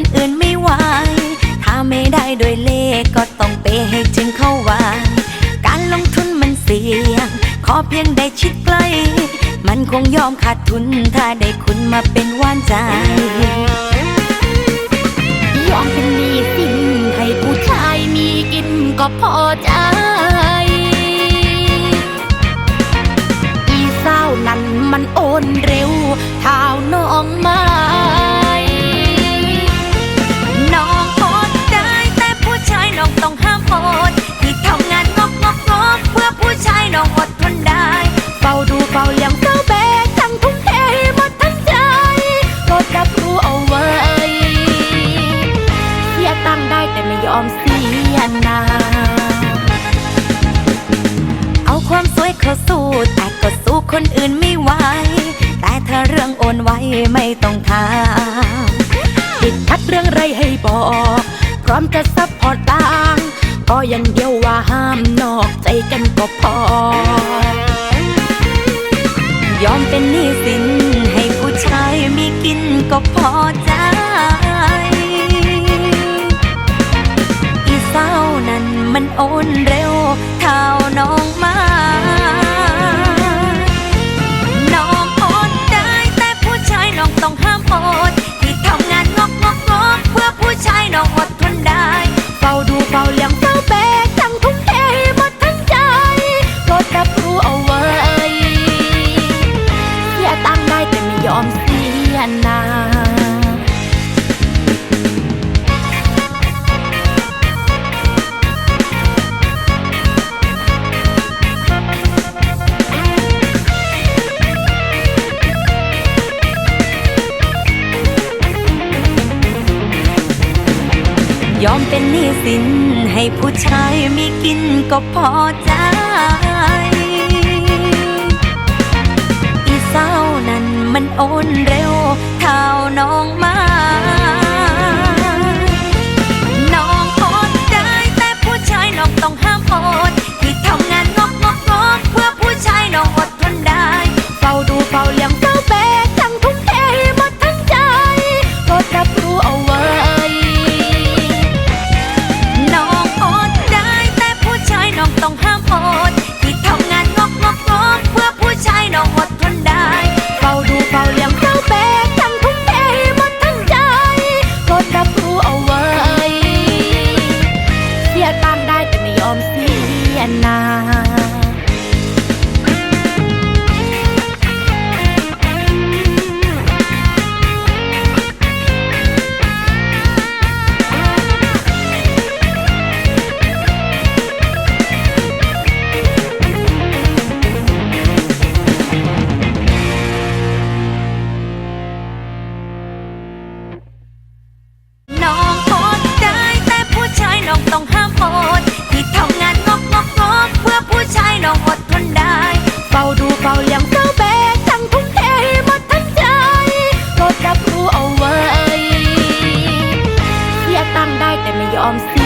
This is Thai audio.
คนอื่นไม่ไหว ถ้าไม่ได้ด้วยเลขก็ต้องเปให้จึงเข้าวาดการลงทุนมันเสี่ยง ขอเพียงได้ชิดใกล้ มันคงยอมขาดทุน ถ้าได้คุณมาเป็นว่านใจ ยอมเป็นมีสิ่งให้ผู้ชายมีกินก็พอใจ อีสาวนั้นมันโอน ยอมเสียหนาเอาความสวยเข้าสู้แต่ก็สู้คนอื่นไม่ไหว แต่ถ้าเรื่องโอนไว้ไม่ต้องถามติดทัดเรื่องไรให้บอก พร้อมจะซัพพอร์ตต่างก็ย่างเดียวว่าห้ามนอกใจกันก็พอ ยอมเป็นหนี้สินให้ผู้ชายมีกินก็พอ ยอมเป็นหนี้สิน ให้ผู้ชายมีกินก็พอใจ อีสาวนั้นมันโอนเร็วเท่าน้อง 啊 I'm